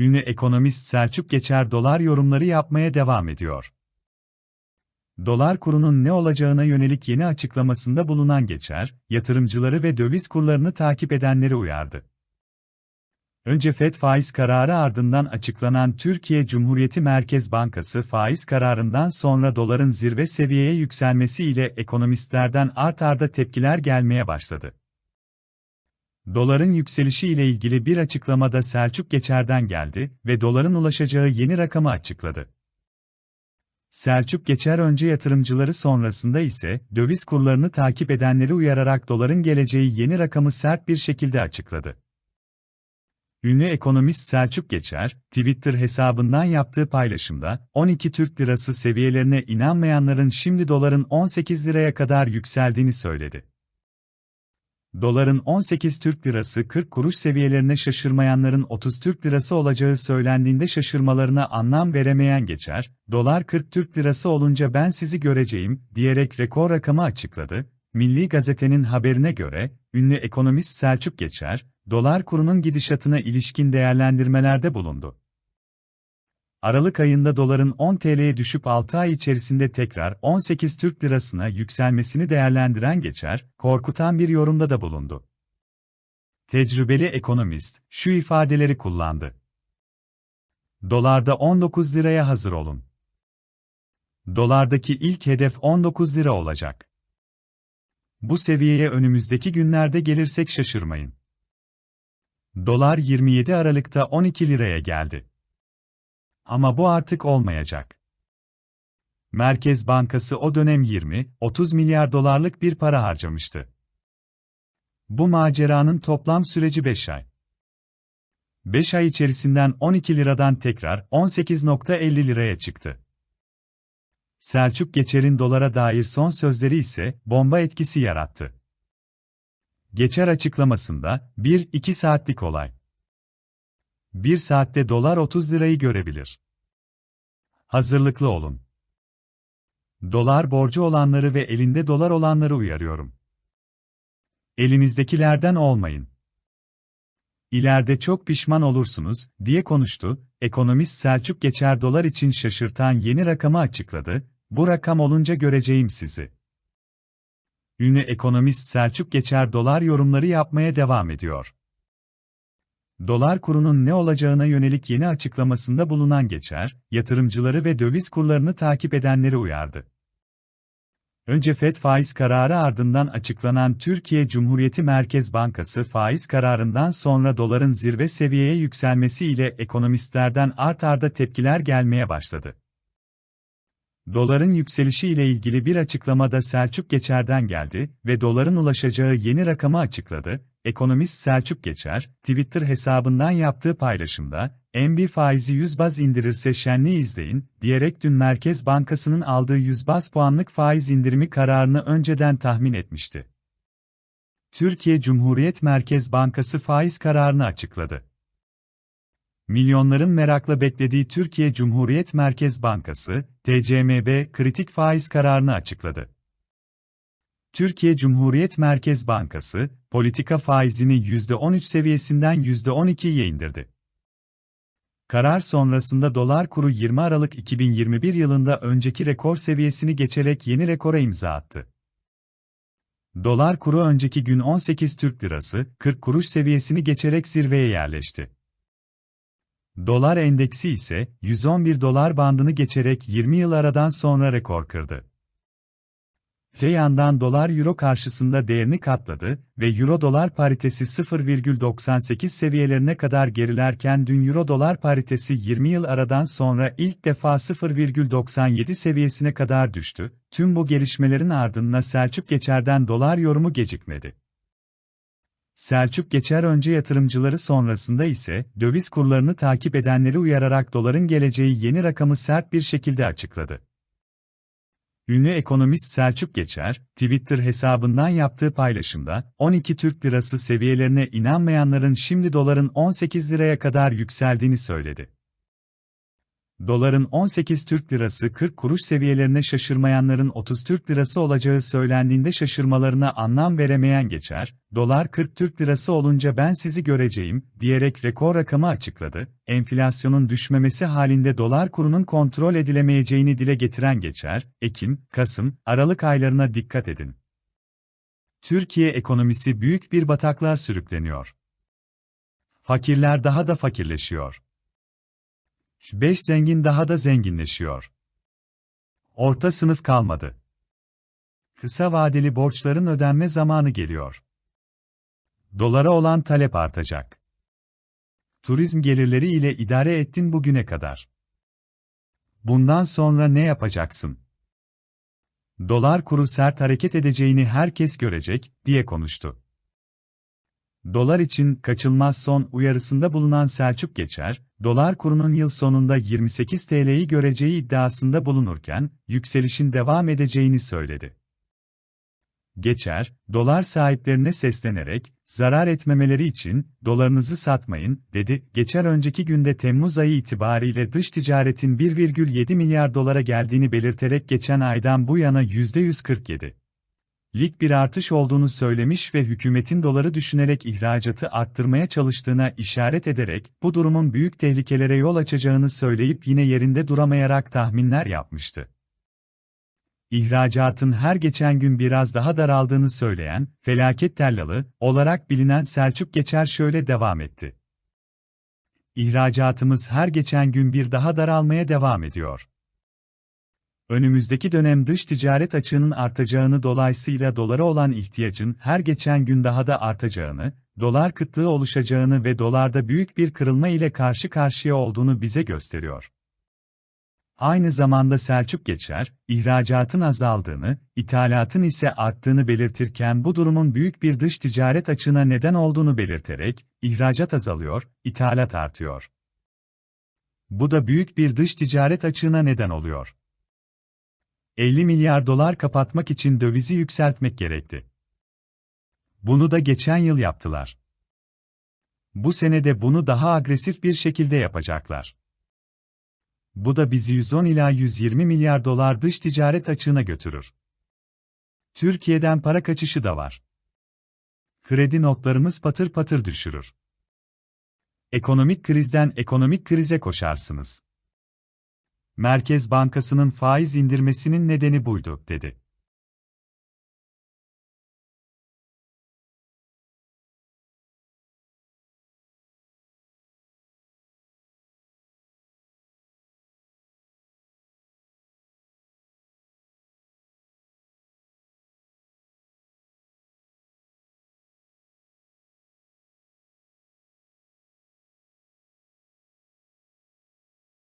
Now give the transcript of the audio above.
Ünlü ekonomist Selçuk Geçer dolar yorumları yapmaya devam ediyor. Dolar kurunun ne olacağına yönelik yeni açıklamasında bulunan Geçer, yatırımcıları ve döviz kurlarını takip edenleri uyardı. Önce FED faiz kararı ardından açıklanan Türkiye Cumhuriyeti Merkez Bankası faiz kararından sonra doların zirve seviyeye yükselmesi ile ekonomistlerden art arda tepkiler gelmeye başladı. Doların yükselişi ile ilgili bir açıklamada Selçuk Geçer'den geldi ve doların ulaşacağı yeni rakamı açıkladı. Selçuk Geçer önce yatırımcıları sonrasında ise döviz kurlarını takip edenleri uyararak doların geleceği yeni rakamı sert bir şekilde açıkladı. Ünlü ekonomist Selçuk Geçer, Twitter hesabından yaptığı paylaşımda, 12 Türk Lirası seviyelerine inanmayanların şimdi doların 18 liraya kadar yükseldiğini söyledi. Doların 18 Türk Lirası 40 kuruş seviyelerine şaşırmayanların 30 Türk Lirası olacağı söylendiğinde şaşırmalarına anlam veremeyen Geçer, dolar 40 Türk Lirası olunca ben sizi göreceğim, diyerek rekor rakamı açıkladı. Milli Gazete'nin haberine göre, ünlü ekonomist Selçuk Geçer, dolar kurunun gidişatına ilişkin değerlendirmelerde bulundu. Aralık ayında doların 10 TL'ye düşüp 6 ay içerisinde tekrar 18 Türk Lirasına yükselmesini değerlendiren geçer, korkutan bir yorumda da bulundu. Tecrübeli ekonomist, şu ifadeleri kullandı. Dolarda 19 liraya hazır olun. Dolardaki ilk hedef 19 lira olacak. Bu seviyeye önümüzdeki günlerde gelirsek şaşırmayın. Dolar 27 Aralık'ta 12 liraya geldi. Ama bu artık olmayacak. Merkez Bankası o dönem 20-30 milyar dolarlık bir para harcamıştı. Bu maceranın toplam süreci 5 ay. 5 ay içerisinden 12 liradan tekrar 18.50 liraya çıktı. Selçuk Geçer'in dolara dair son sözleri ise bomba etkisi yarattı. Geçer açıklamasında, 1-2 saatlik olay. 1 saatte dolar 30 lirayı görebilir. Hazırlıklı olun. Dolar borcu olanları ve elinde dolar olanları uyarıyorum. Elinizdekilerden olmayın. İleride çok pişman olursunuz, diye konuştu. Ekonomist Selçuk Geçer dolar için şaşırtan yeni rakamı açıkladı. Bu rakam olunca göreceğim sizi. Ünlü ekonomist Selçuk Geçer dolar yorumları yapmaya devam ediyor. Dolar kurunun ne olacağına yönelik yeni açıklamasında bulunan Geçer, yatırımcıları ve döviz kurlarını takip edenleri uyardı. Önce FED faiz kararı ardından açıklanan Türkiye Cumhuriyeti Merkez Bankası faiz kararından sonra doların zirve seviyeye yükselmesi ile ekonomistlerden art arda tepkiler gelmeye başladı. Doların yükselişi ile ilgili bir açıklamada Selçuk Geçer'den geldi ve doların ulaşacağı yeni rakamı açıkladı. Ekonomist Selçuk Geçer, Twitter hesabından yaptığı paylaşımda, MB faizi 100 baz indirirse şenliği izleyin, diyerek dün Merkez Bankası'nın aldığı 100 baz puanlık faiz indirimi kararını önceden tahmin etmişti. Türkiye Cumhuriyet Merkez Bankası faiz kararını açıkladı. Milyonların merakla beklediği Türkiye Cumhuriyet Merkez Bankası, TCMB kritik faiz kararını açıkladı. Türkiye Cumhuriyet Merkez Bankası, politika faizini %13 seviyesinden %12'ye indirdi. Karar sonrasında dolar kuru 20 Aralık 2021 yılında önceki rekor seviyesini geçerek yeni rekora imza attı. Dolar kuru önceki gün 18 Türk Lirası 40 kuruş seviyesini geçerek zirveye yerleşti. Dolar endeksi ise 111 dolar bandını geçerek 20 yıl aradan sonra rekor kırdı. Öte yandan dolar euro karşısında değerini katladı ve euro dolar paritesi 0,98 seviyelerine kadar gerilerken dün euro dolar paritesi 20 yıl aradan sonra ilk defa 0,97 seviyesine kadar düştü. Tüm bu gelişmelerin ardından Selçuk Geçer'den dolar yorumu gecikmedi. Selçuk Geçer önce yatırımcıları sonrasında ise döviz kurlarını takip edenleri uyararak doların geleceği yeni rakamı sert bir şekilde açıkladı. Ünlü ekonomist Selçuk Geçer, Twitter hesabından yaptığı paylaşımda, 12 Türk Lirası seviyelerine inanmayanların şimdi doların 18 liraya kadar yükseldiğini söyledi. Doların 18 Türk Lirası 40 kuruş seviyelerine şaşırmayanların 30 Türk Lirası olacağı söylendiğinde şaşırmalarına anlam veremeyen geçer, dolar 40 Türk Lirası olunca ben sizi göreceğim, diyerek rekor rakamı açıkladı, enflasyonun düşmemesi halinde dolar kurunun kontrol edilemeyeceğini dile getiren geçer, Ekim, Kasım, Aralık aylarına dikkat edin. Türkiye ekonomisi büyük bir bataklığa sürükleniyor. Fakirler daha da fakirleşiyor. Beş zengin daha da zenginleşiyor. Orta sınıf kalmadı. Kısa vadeli borçların ödenme zamanı geliyor. Dolara olan talep artacak. Turizm gelirleri ile idare ettin bugüne kadar. Bundan sonra ne yapacaksın? Dolar kuru sert hareket edeceğini herkes görecek, diye konuştu. Dolar için kaçılmaz son uyarısında bulunan Selçuk Geçer, dolar kurunun yıl sonunda 28 TL'yi göreceği iddiasında bulunurken, yükselişin devam edeceğini söyledi. Geçer, dolar sahiplerine seslenerek, zarar etmemeleri için, dolarınızı satmayın, dedi. Geçer önceki günde Temmuz ayı itibariyle dış ticaretin 1,7 milyar dolara geldiğini belirterek geçen aydan bu yana %147 lik bir artış olduğunu söylemiş ve hükümetin doları düşünerek ihracatı arttırmaya çalıştığına işaret ederek bu durumun büyük tehlikelere yol açacağını söyleyip yine yerinde duramayarak tahminler yapmıştı. İhracatın her geçen gün biraz daha daraldığını söyleyen, felaket tellalı olarak bilinen Selçuk Geçer şöyle devam etti. İhracatımız her geçen gün bir daha daralmaya devam ediyor. Önümüzdeki dönem dış ticaret açığının artacağını dolayısıyla dolara olan ihtiyacın her geçen gün daha da artacağını, dolar kıtlığı oluşacağını ve dolarda büyük bir kırılma ile karşı karşıya olduğunu bize gösteriyor. Aynı zamanda Selçuk Geçer, ihracatın azaldığını, ithalatın ise arttığını belirtirken bu durumun büyük bir dış ticaret açığına neden olduğunu belirterek, ihracat azalıyor, ithalat artıyor. Bu da büyük bir dış ticaret açığına neden oluyor. 50 milyar dolar kapatmak için dövizi yükseltmek gerekti. Bunu da geçen yıl yaptılar. Bu sene de bunu daha agresif bir şekilde yapacaklar. Bu da bizi 110 ila 120 milyar dolar dış ticaret açığına götürür. Türkiye'den para kaçışı da var. Kredi notlarımız patır patır düşürür. Ekonomik krizden ekonomik krize koşarsınız. Merkez Bankası'nın faiz indirmesinin nedeni buydu, dedi.